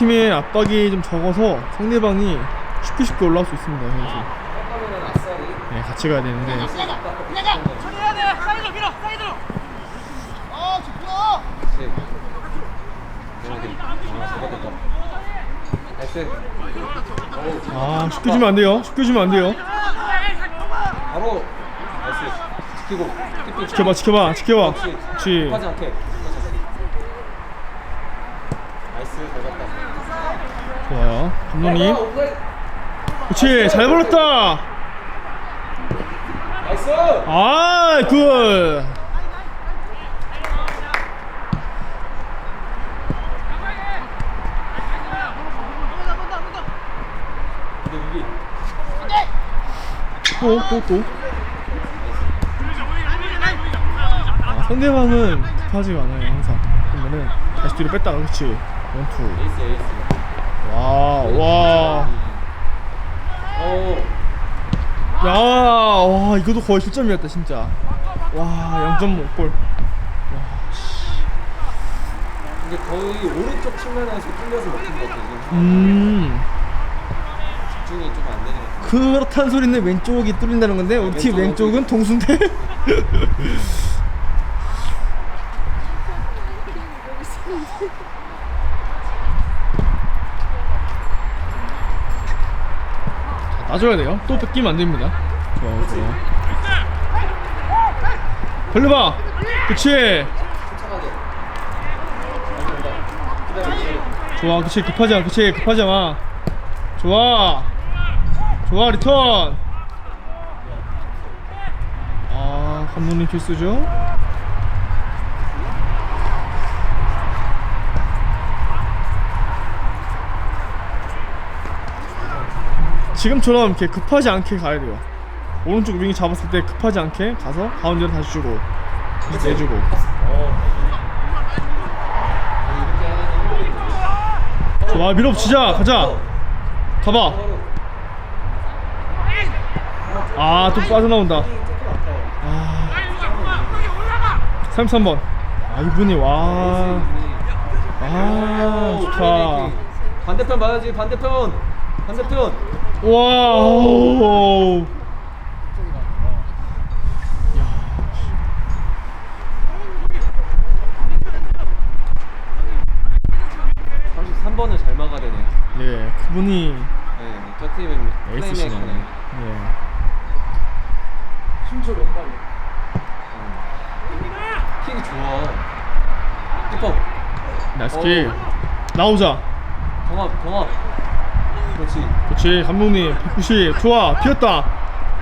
팀의 압박이 좀 적어서 상대방이 쉽게 쉽게 올라올 수 있습니다. 아싸리. 네, 같이 가야 되는데. 아, 쉽게 주면 안 돼요. 쉽게 주면 안 돼요. 바로. 나이스. 지키고. 지켜봐, 지켜봐, 지켜봐. 그렇지. 그렇지. 하지 않게. 나이스. 잘 갔다. 좋아요. 감독님. 그렇지. 잘 벌렸다. 나이스. 아, 굿. 근데 우리 또, 또, 또. 아, 상대방은 급하지가 않아요, 항상. 그러면은 다시 뒤로 뺐다가, 그렇지. 원투. 에이스. 와. 야, 와, 이것도 거의 실점이었다, 진짜. 와, 0.5골. 근데 거의 오른쪽 측면에서 뚫려서 먹힌 것 같아 지금. 음. 집중이 좀 안 되는 것 같아. 그렇다는 소리는 왼쪽이 뚫린다는 건데, 우리 팀 왼쪽은 동수인 따줘야 돼요. 또 뺏기면 안 됩니다. 좋아요, 좋아요. 벌려봐! 그치! 좋아, 그치, 급하지 마, 그치, 급하지 마. 좋아. 좋아, 리턴. 아, 감독님 필수죠? 지금처럼 이렇게 급하지 않게 가야 돼요. 오른쪽 윙이 잡았을 때 급하지 않게 가서 가운데로 다시 주고 다시 내주고. 좋아, 밀어붙이자, 가자. 가봐. 아, 또 빠져나온다. 아, 33번. 아, 이분이 와. 아, 좋다. 반대편 봐야지 반대편. 반대편. 와, 오. 33번을 잘 막아야 되네. 네, 그분이 네, 저 팀은 에이스시네. 플레이메이커네. 네. 힘줘 몇 발이. 킥이 좋아. 키퍼. 나이스 킥. 나오자. 경합 경합. 그렇지. 그렇지, 감독님. 190. 좋아, 비었다.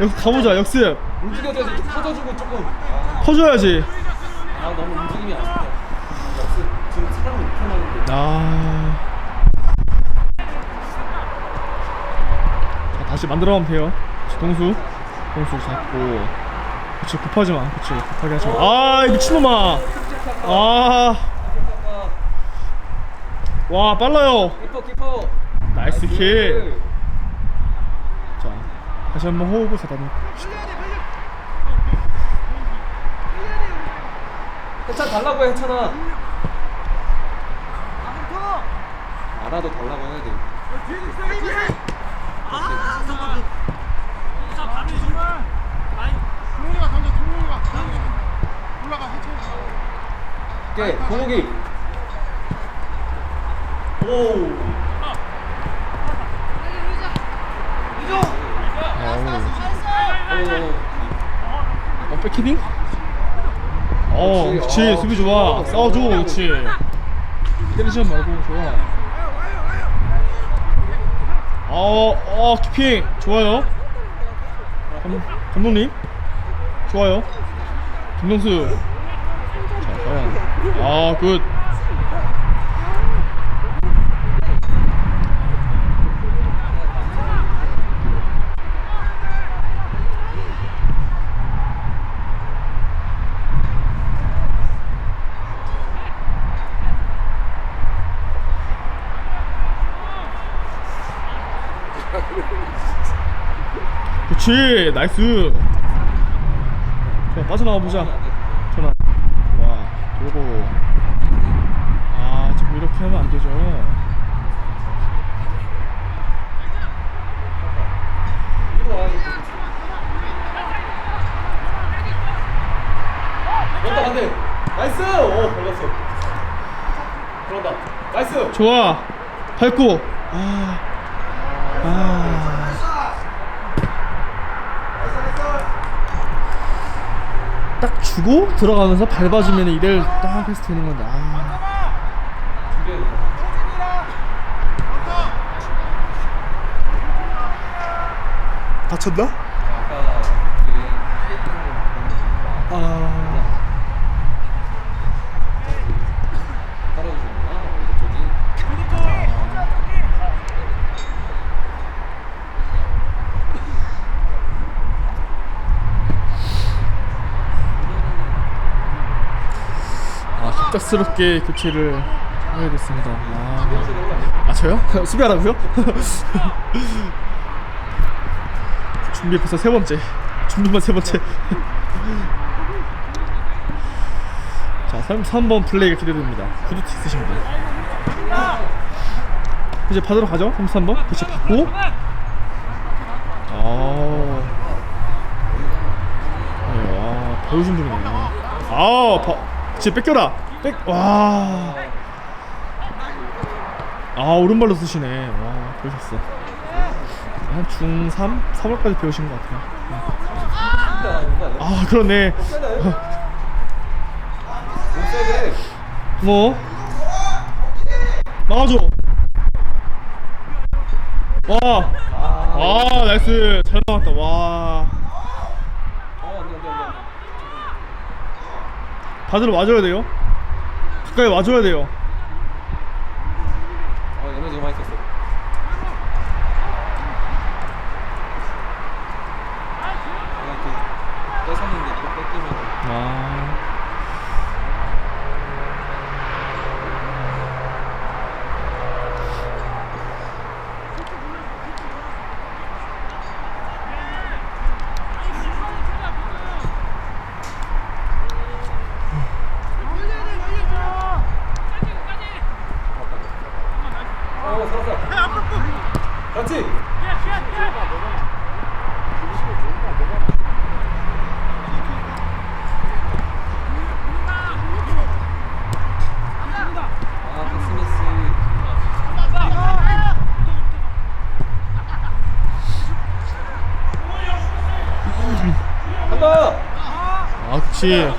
여기 가보자, 역습. 움직여줘야지 좀 퍼져주고 조금. 아, 퍼줘야지. 아 너무 움직임이 아쉽다. 역시 지금 사람을 이렇게 하는데. 아. 자, 다시 만들어가면 돼요. 동수. 동수 잡고. 그치, 급하지 마. 그치, 급하게 하지 마. 아, 이 미친놈아. 아. 와, 빨라요. 키퍼 키퍼. 나이스 킥. 자, 다시 한번 호흡을 가다 놓 해찬 달라고 해 해찬아. 알아도 달라고 해야 돼. 해쳐. 오케이. 오. 어, 백헤딩? 어, 그렇지. 어, 수비 좋아. 어, 싸워줘, 어, 그치. 때리지 말고, 좋아. 어, 어, 키핑. 좋아요. 감, 감독님. 좋아요. 김동수. 자, 과연. 아, 굿. 그렇지. 나이스. 자 빠져나와 보자. 전화. 와 도고. 아 지금 이렇게 하면 안 되죠. 그런다 반대 나이스! 오 걸렸어. 그런다. 나이스! 좋아. 밟고. 아 아. 주고 들어가면서 밟아주면 이대를 딱 해서 되는 건데 아. 다쳤나? 아까 우리 아. 떨어지는구나. 이쪽이. 아 갑작스럽게 교체를 하게 됐습니다. 아, 아 저요? 수비하라고요? 준비 벌써 세 번째. 준비만 세 번째. 자, 3, 3번 플레이가 기대됩니다. 후드티 있으신 분. 이제 받으러 가죠. 33번. 그치, 받고. 아. 네, 와, 배우신 분이네. 아, 바, 그치, 뺏겨라. 뺏, 와. 아, 오른발로 쓰시네. 와, 배우셨어. 한 중3? 3월까지 배우신 것 같아요. 아, 그렇네. 뭐? 나와줘. 와. 아, 나이스. 잘 나왔다. 와. 받으러 와줘야 돼요. 가까이 와줘야 돼요. 어, 에너지가 많이 썼어. 이렇게 뺏었는데 또 뺏기면 아. 어, 살았어. 그렇지. 아, 그 스미스. 간다. 아, 돼.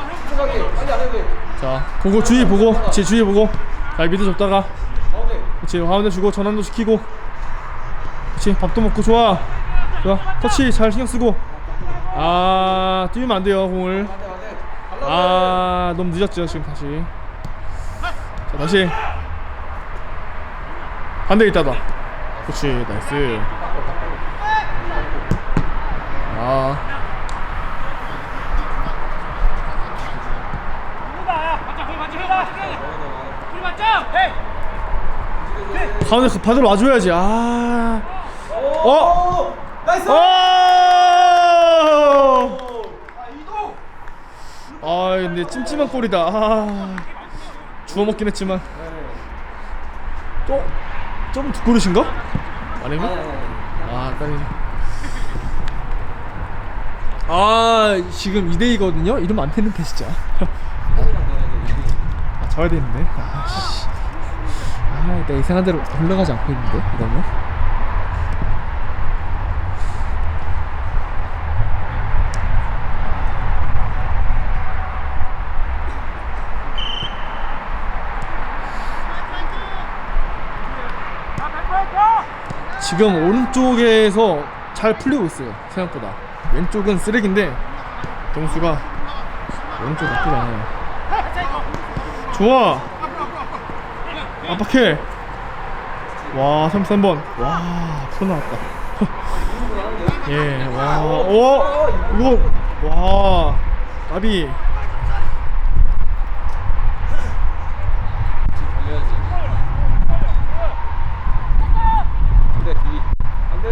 자, 보고 주의 보고. 그치, 주의 보고. 잘 미드. 가운데. 그치, 가운데 주고 전환도 시키고. 그치, 밥도 먹고 좋아. 좋아. 터치 잘 신경 쓰고. 아, 뛰면 안 돼요, 공을. 아 너무 늦었죠 지금 다시 자 다시 반대 있다다 그렇지 나이스 아 가운데 그 받으러 와줘야지 아 어? 오! 나이스! 어! 아 근데 찜찜한 골이다 아 주워 먹긴 했지만 또좀 뒷골이신가? 아닌가? 아 아까는 아 지금 2대2거든요? 이러면 안 되는데 진짜 아 져야 되는데 아 씨 아 내가 이상한 대로 흘러가지 않고 있는데 이러면 지금 오른쪽에서 잘 풀리고 있어요 생각보다. 왼쪽은 쓰레기인데 동수가 오른쪽 나쁘지 않아요. 좋아 압박해. 와 33번. 와 프로 나왔다. 예와 오 이거 와 나비 달려야지. 안 돼, 이. 안 돼.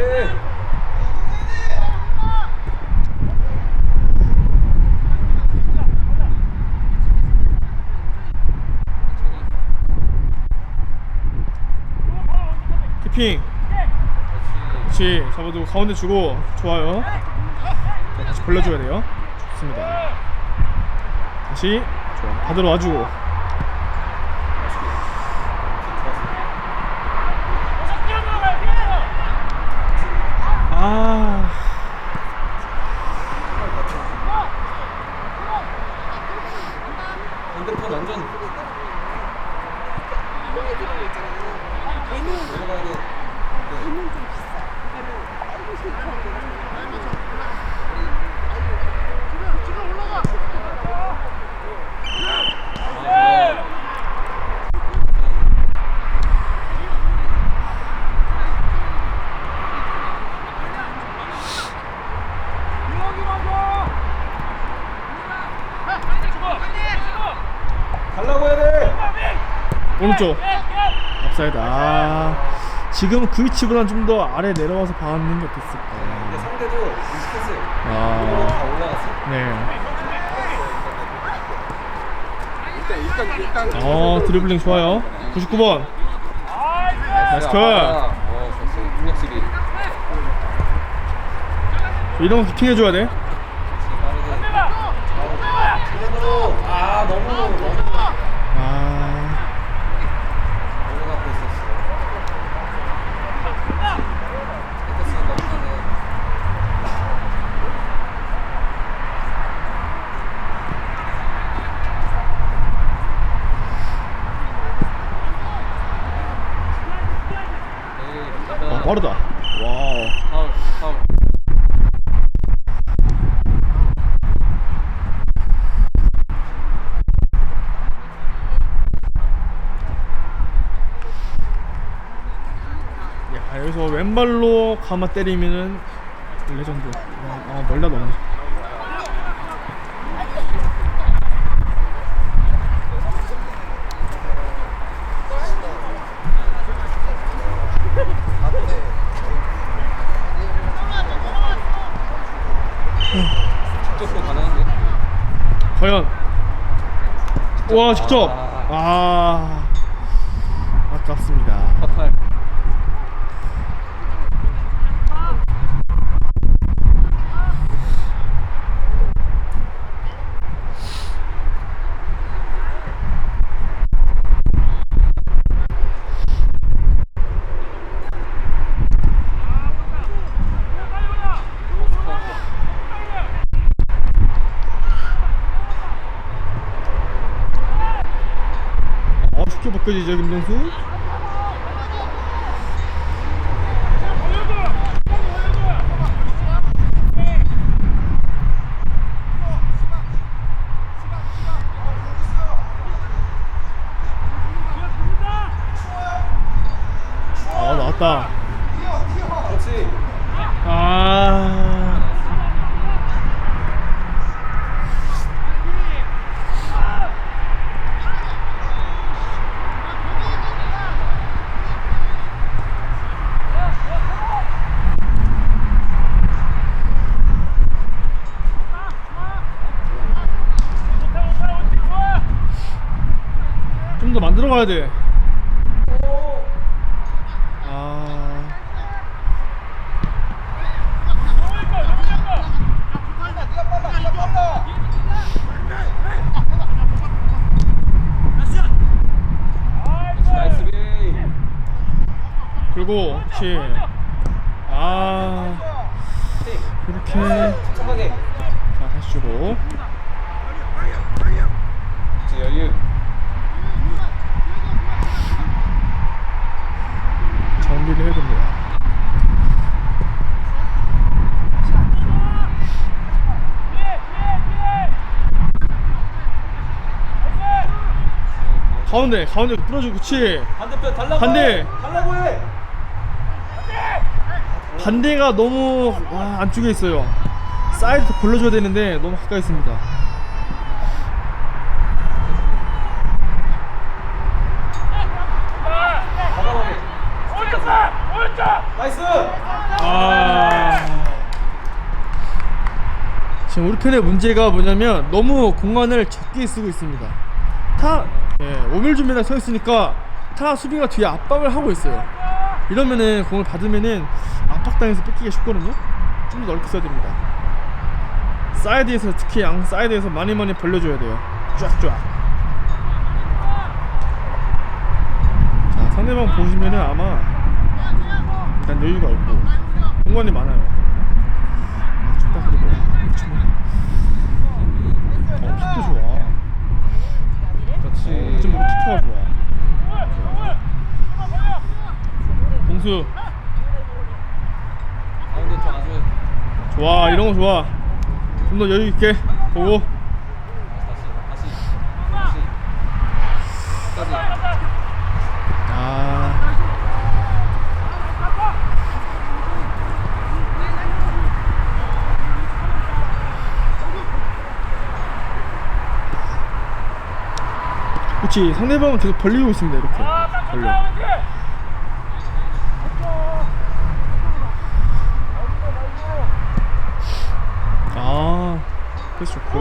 키핑 그렇지 잡아두고 가운데 주고 좋아요. 자, 다시 벌려줘야 돼요. 좋습니다. 다시 좋아 받으러 와주고 아 반대편 완전 내려가야 돼. 달라고 해야 돼. 오른쪽 업사이드 아 지금 그 위치보단 좀 더 아래 내려와서 박는 게 어땠을까 상대도 인식했어요. 다아 올라갔어. 네. 일단 일단 일단 어 드리블링 좋아요 99번 나이스 컷 어. 능력. 이런 거 키팅해줘야 돼 그래도 아 너무 너무 아, 너무 갖고 있었어. 됐어 너무 잘해. 에이, 아 빠르다. 와우. 파울 파울. 야 여기서 왼발로 가마 때리면은 레전드. 아, 아 멀다 너무 직접도 가능한데. 과연 와 직접. 아. 아깝습니다 쉽게 바꿔지죠 김동수 아 나왔다 그렇지. 아 좀 더 만 들어 가야 돼. 아. 그렇지 나이스 비. 그리고 그렇지. 아. 이렇게 침착하게. 자 다시 주고 그렇지 여유. 정비를 해야 됩니다. 가운데 가운데 풀어주고 그치 반대편 달라고 반대. 해. 달라고 해. 반대가 너무 와, 안쪽에 있어요 사이드 골라줘야 되는데 너무 가까이 있습니다 과감하게. 나이스. 아 지금 우리 편의 문제가 뭐냐면 너무 공간을 적게 쓰고 있습니다 타 예, 오밀준비랑 서 있으니까 타 수비가 뒤에 압박을 하고 있어요 이러면은 공을 받으면은 압박당해서 뺏기기 쉽거든요 좀 더 넓게 써야 됩니다 사이드에서 특히 양 사이드에서 많이 많이 벌려줘야 돼요 쫙쫙. 자 상대방 보시면은 아마 일단 여유가 있고 공간이 많아요. 아, 춥다 그리고 춥네. 어 킥도 좋아. 좀 키퍼가 좋아. 공수 가운데 좀 아주 좋아 이런 거 좋아. 좀 더 여유 있게 보고. 다시 다시 다시 끝까지. 아. 그렇지 상대방은 계속 벌리고 있습니다 이렇게. 벌려. 아 패스 좋고.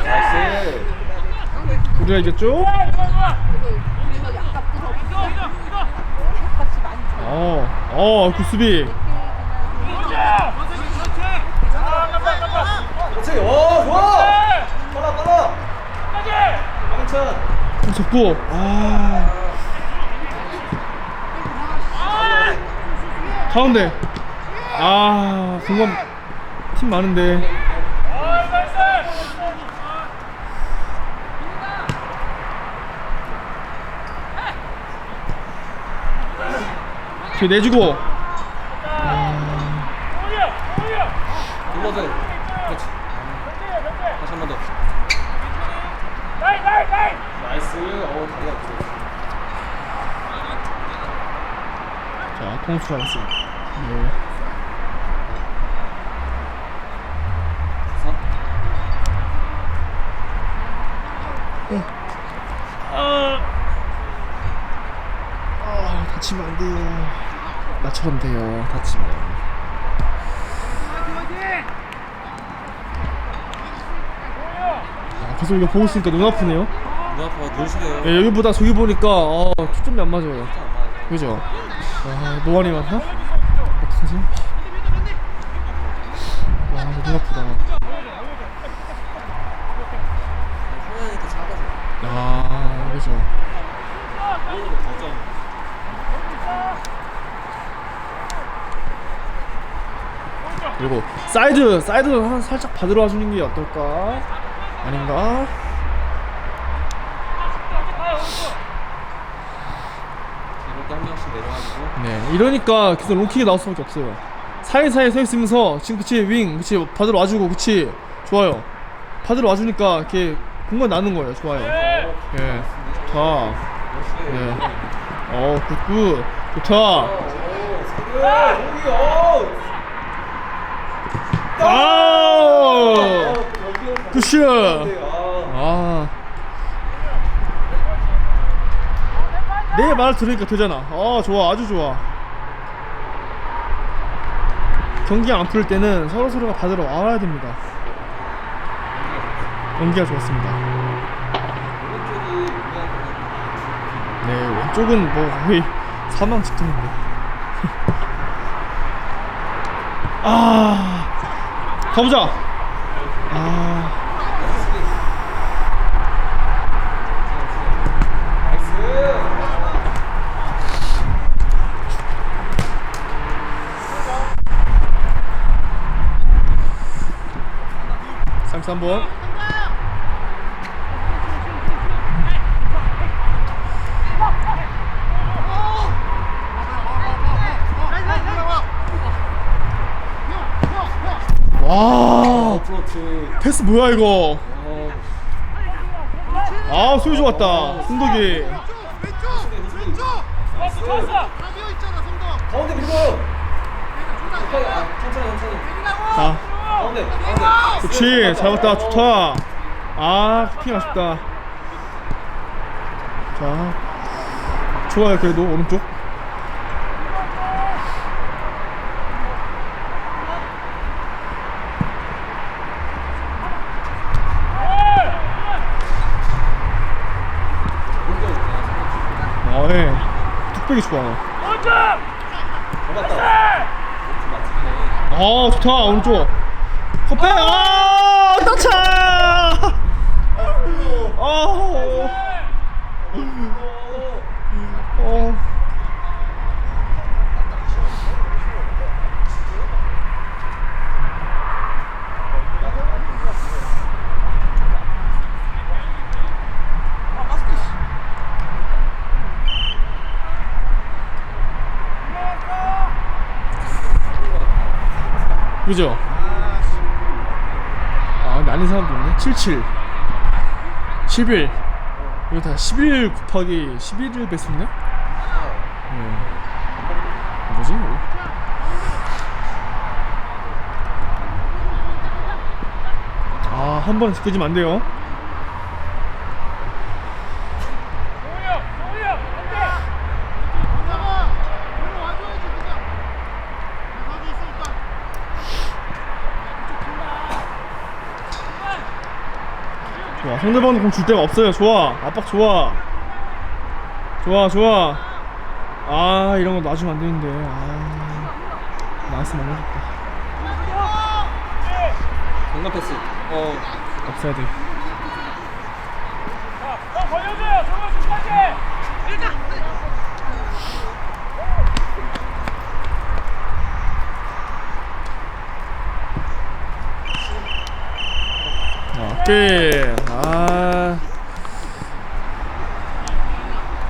나이스 우리가 이겼죠? 어, 어, 그 수비. 그렇지. 오 좋아. 빨라 빨라. 황천. 잡고, 아. 가운데. 아, 공간 팀 많은데. 뒤 내주고. 불러줘. 그렇지. 다시 한 번 더. 나이스. 어 다리가. 자, 통수 한스. 네. 선. 아, 다치면 안 돼요. 돼요. 다치면. 아, 계속 이거 보고 있으니까 눈 아프네요. 눈 아파 눈 시려요. 예, 여기보다 저기 보니까 어, 초점이 안 맞아요. 그죠? 와, 노안이 많나? 어떡하지? 와, 이거 눈 아프다. 화면이 더 작아서. 아, 그죠. 오히려 더 점. 그리고 사이드, 사이드 한 살짝 받으러 와주는 게 어떨까? 아닌가? 이렇게 한 명씩 내려가지고. 네, 이러니까 계속 롱킥이 나올 수밖에 없어요. 사이사이에 서 있으면서 지금 그치 윙, 그치 받으러 와주고, 그치 좋아요. 받으러 와주니까 이렇게 공간 나는 거예요. 좋아요. 예, 좋다. 네, 어, 굿굿, 좋다. 아, 굿슛. 아. 내말 들으니까 되잖아. 아, 좋아, 아주 좋아. 경기가 안 풀릴 때는 서로 서로가 받으러 와야 됩니다. 연기가 좋았습니다. 네, 왼쪽은 뭐 거의 사망 직전인데. 아, 가보자. 아, 한 번. 와, 어프로치. 패스 뭐야 이거? 어, 아, 소리 좋았다. 성동 가운데 밀고. 아, 천천히 천천히. 자, 가운데 가운데. 그렇지. 잘 봤다. 좋다. 아, 킹 아쉽다. 자, 좋아요. 그래도 오른쪽. 어, 예. 뚝배기 좋아. 아, 좋다. 오른쪽. 헛배! 아, 터차! 아, 어. 그죠? 아, 아닌 사람도 있네. 77. 11. 이거 다 11 곱하기 11을 뺐었네? 네. 뭐지? 아, 한번 지켜지면 안 돼요. 상상아 내려 와줘야지 그냥 가고 있어 일단 좋아. 상대방도 공줄 데가 없어요. 좋아. 압박 좋아. 좋아, 좋아. 아, 이런 거 놔주면 안 되는데. 아, 안 되겠다. 공간 패스. 어. 없어야 돼. 아, 오케이. 아.